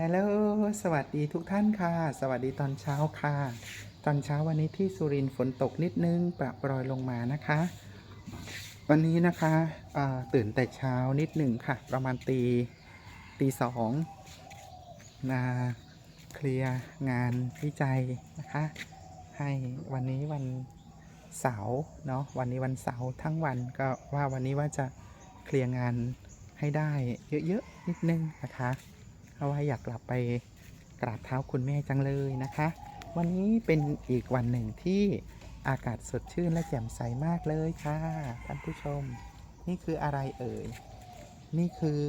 ฮัลโหล สวัสดีทุกท่านค่ะ สวัสดีตอนเช้าค่ะ ตอนเช้าวันนี้ที่สุรินทร์ฝนตกนิดนึงประปรอยลงมานะคะ วันนี้นะคะตื่นแต่เช้านิดหนึ่งค่ะ ประมาณตีตีสองมาเคลียร์งานวิจัยนะคะ ให้วันนี้วันเสาร์เนาะ วันนี้วันเสาร์ทั้งวันก็ว่าวันนี้ว่าจะเคลียร์งานให้ได้เยอะๆนิดนึงนะคะ เพราะว่าอยากกลับไปกราบเท้าคุณแม่จังเลยนะคะ วันนี้เป็นอีกวันหนึ่งที่อากาศสดชื่นและแจ่มใสมากเลยค่ะ ท่านผู้ชม นี่คืออะไรเอ่ย นี่คือ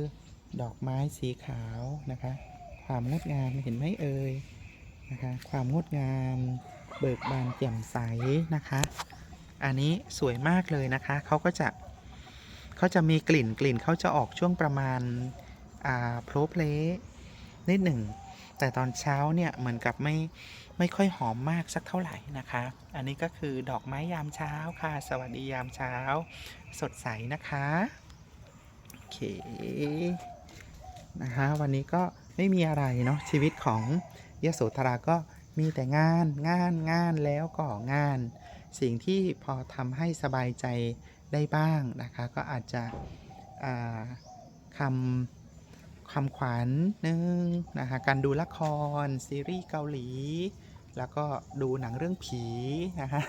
ดอกไม้สีขาวนะคะ ความงดงามเห็นไหมเอ่ยนะคะ ความงดงาม เบิกบานแจ่มใสนะคะ อันนี้สวยมากเลยนะคะเขาก็จะเขาจะมีกลิ่นกลิ่นเขาจะออกช่วงประมาณอ่าโพลเพล นิดหนึ่ง แต่ตอนเช้าเนี่ยเหมือนกับไม่ไม่ค่อยหอมมากสักเท่าไหร่นะคะ อันนี้ก็คือดอกไม้ยามเช้าค่ะ สวัสดียามเช้า สดใสนะคะโอเคนะคะวันนี้ก็ไม่มีอะไรเนาะชีวิตของยโสธราก็มีแต่งานงานงานแล้วก็งาน สิ่งที่พอทำให้สบายใจได้บ้างนะคะ ก็อาจจะคำ คำขวัญหนึ่งนะคะการดูละคร ซีรีส์เกาหลี แล้วก็ดูหนังเรื่องผีนะคะ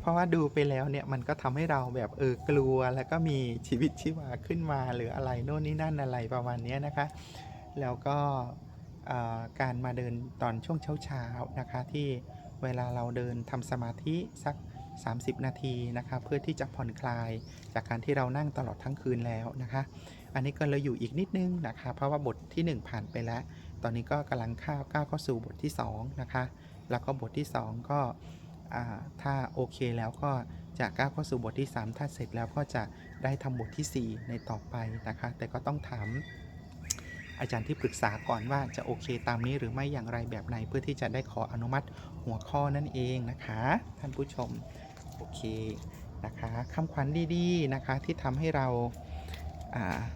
เพราะว่าดูไปแล้วเนี่ยมันก็ทำให้เราแบบเออกลัว แล้วก็มีชีวิตชีวาขึ้นมาหรืออะไรโน่นนี่นั่นอะไรประมาณนี้นะคะ แล้วก็การมาเดินตอนช่วงเช้าๆนะคะ ที่เวลาเราเดินทำสมาธิสัก 30 นาทีนะคะ เพื่อที่จะผ่อนคลายจากการที่เรานั่งตลอดทั้งคืนแล้วนะคะอันนี้ก็เลยอยู่อีกนิดนึงนะคะ เพราะว่าบทที่ 1 ผ่านไปแล้ว ตอนนี้ก็กำลังข้าวก้าวเข้าสู่บทที่ 2 นะคะ แล้วก็บทที่ 2 ก็ถ้าโอเคแล้วก็จะก้าวเข้าสู่บทที่ 3 ถ้าเสร็จแล้วก็จะได้ทำบททีสี่ 4 ในต่อไปนะคะ แต่ก็ต้องถามอาจารย์ที่ปรึกษาก่อนว่าจะโอเคตามนี้หรือไม่อย่างไรแบบไหนเพื่อที่จะได้ขออนุมัติหัวข้อนั่นเองนะคะ ท่านผู้ชม โอเคนะคะคำขวัญดีๆนะคะที่ทำให้เรา อ่า